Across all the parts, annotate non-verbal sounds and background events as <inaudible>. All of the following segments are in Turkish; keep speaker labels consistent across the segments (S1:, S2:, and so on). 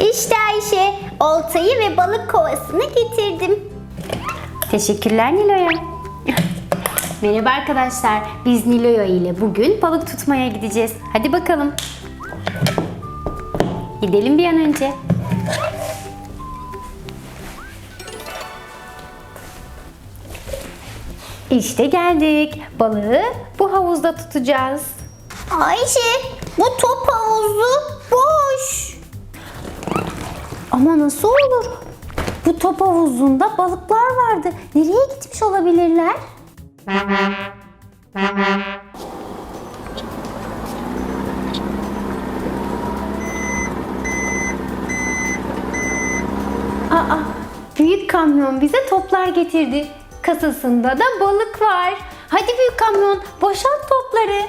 S1: İşte Ayşe, oltayı ve balık kovasını getirdim.
S2: Teşekkürler Nilo'ya. Merhaba arkadaşlar. Biz Nilo'ya ile bugün balık tutmaya gideceğiz. Hadi bakalım. Gidelim bir an önce. İşte geldik. Balığı bu havuzda tutacağız.
S1: Ayşe, bu top havuzu boş.
S2: Ama nasıl olur? Bu top havuzunda balıklar vardı. Nereye gitmiş olabilirler? Aa, büyük kamyon bize toplar getirdi. Kasasında da balık var. Hadi büyük kamyon boşalt topları.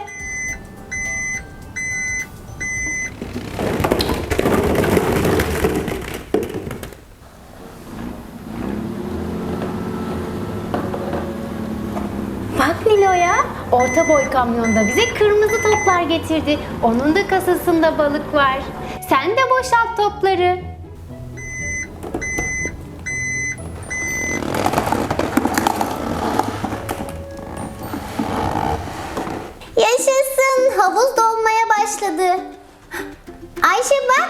S2: Bak Nilo'ya, orta boy kamyonda bize kırmızı toplar getirdi. Onun da kasasında balık var. Sen de boşalt topları.
S1: Yaşasın, havuz dolmaya başladı. Ayşe bak,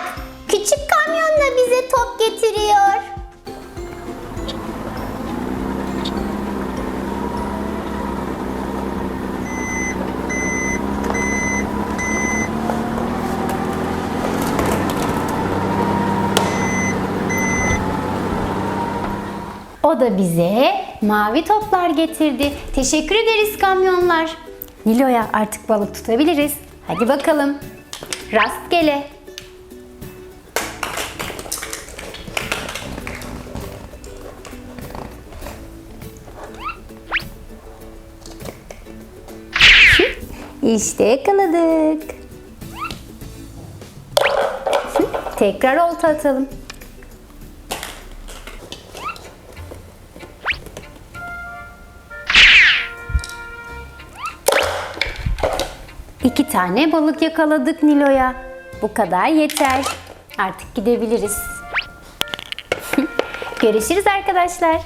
S2: O da bize mavi toplar getirdi. Teşekkür ederiz kamyonlar. Nilo'ya artık balık tutabiliriz. Hadi bakalım. Rastgele. İşte yakaladık. Tekrar olta atalım. İki tane balık yakaladık Nilo'ya. Bu kadar yeter. Artık gidebiliriz. <laughs> Görüşürüz arkadaşlar.